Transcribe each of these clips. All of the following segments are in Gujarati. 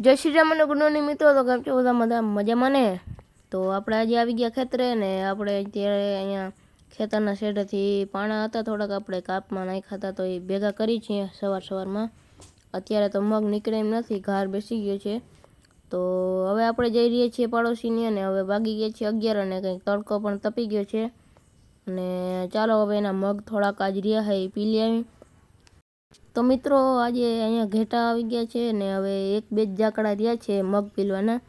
જય શ્રી રામ અને ગુણોની મિત્રો. તો કેમ છો બધા? બધા મજામાં ને? તો આપણે આજે આવી ગયા ખેતરે ને આપણે અત્યારે અહીંયા ખેતરના શેઢેથી પાણા હતા. થોડાક આપણે કાપમાં નાખ્યા હતા તો એ ભેગા કરી છીએ સવાર સવારમાં. અત્યારે તો મગ નીકળે એમ નથી, ઘાર બેસી ગયો છે. તો હવે આપણે જઈ રહીએ છીએ પાડોશીની અને હવે ભાગી ગયા છીએ અગિયાર અને કંઈક તડકો પણ તપી ગયો છે. અને ચાલો હવે એના મગ થોડાક આજ રહ્યા છે એ પી લઈ તો મિત્રો આજે અહીંયા ઘેટા આવી ગયા છે ને હવે એક બે જ જાકડા રહ્યા છે મગ પીલવાના.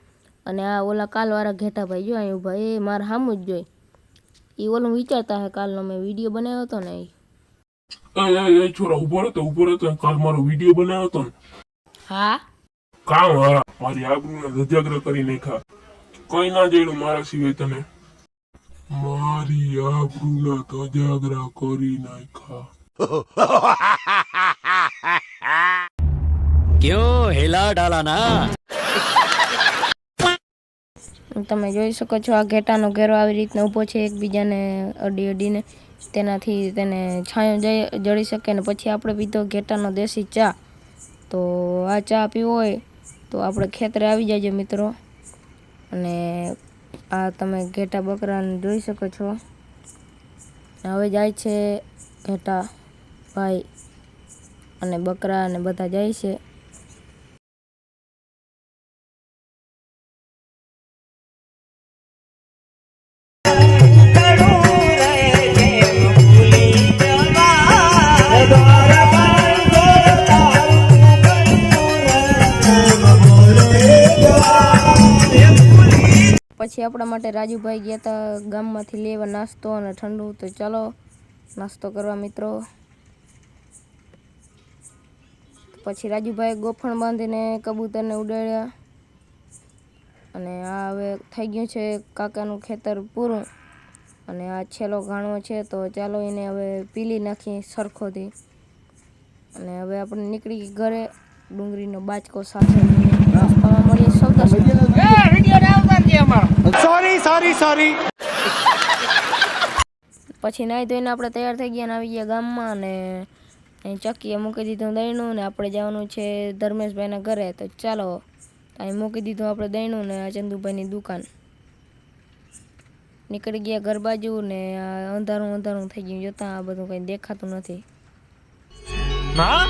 અને આ ઓલા કાલવાળા ઘેટા ભાઈ જો અહીં ઊભા. એ મારે સામું જ જોઈ. એ ઓલું વિચારતા હે કાલનો મેં વીડિયો બનાવ્યો હતો ને એ છોરા ઊભો રહેતો ઊભો રહેતો કાલ મારો વીડિયો બનાવ્યો હતો ને. હા? કામ હારા મારી આબરૂને ધજાગ્ર કરી નાખ્યા. કઈ ના જડ્યું મારા સિવાય તને. મારી આબરૂના ધજાગરા કરી નાખ્યા. ક્યો હેલા ડાલા ના તમે જોઈ શકો છો, આ ઘેટાનો ઘેરો આવી રીતના ઊભો છે, એકબીજાને અડી અડીને. તેનાથી તેને છાંયો જળી શકે ને પછી આપણે પીધો ઘેટાનો દેશી ચા. તો આ ચા પીવો હોય, તો આપણે ખેતરે આવી જાજો મિત્રો. અને આ તમે ઘેટા બકરાને જોઈ શકો છો. હવે જાય છે ઘેટા. ભાઈ અને બકરા અને બધા જાય છે. પછી આપણા માટે રાજુભાઈ ગયા હતા ગામમાંથી લેવા નાસ્તો અને ઠંડુ, તો ચાલો નાસ્તો કરવા મિત્રો. પછી રાજુભાઈ ગોફણ બાંધીને કબૂતરને ઉડાડ્યા. અને આ હવે થઈ ગયું છે કાકાનું ખેતર પૂરું. અને આ છેલ્લો ઘાણો છે તો ચાલો એને હવે પીલી નાખીએ સરખોથી. અને હવે આપણે નીકળી ઘરે. ડુંગળીનો બાચકો સાથે રસ્તામાં મળીએ. સૌદા સોરી સોરી સોરી પછી નાહી ધોઈને આપણે તૈયાર થઈ ગયા અને આવી ગયા ગામમાં અને અહીં ચક્કીએ મૂકી દીધું દહીંનું ને આપણે જવાનું છે ધર્મેશભાઈના ઘરે તો ચાલો અહીં મૂકી દીધું આપણે દહીંનું ને આ ચંદુભાઈની દુકાન નીકળી ગયા ઘર બાજુ ને આ અંધારું અંધારું થઈ ગયું જોતા આ બધું કંઈ દેખાતું નથી माँ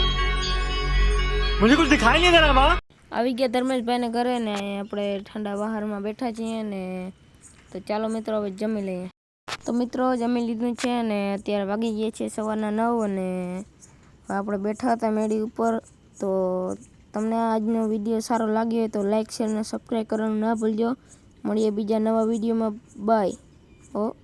मुझे कुछ दिखाई नहीं दे रहा माँ આવી ગયા ધર્મેશભાઈને ઘરે ને અહીં આપણે ઠંડા બહારમાં બેઠા છીએ ને તો ચાલો મિત્રો હવે જમી લઈએ તો મિત્રો જમી લીધું છે અને અત્યારે વાગી ગયા છે સવારના નવ અને હવે આપણે બેઠા હતા મેળી ઉપર, તો તમને આજનો વીડિયો સારો લાગ્યો હોય તો લાઇક શેર અને સબસ્ક્રાઈબ કરવાનું ના ભૂલજો. મળીએ બીજા નવા વિડીયોમાં. બાય ઓ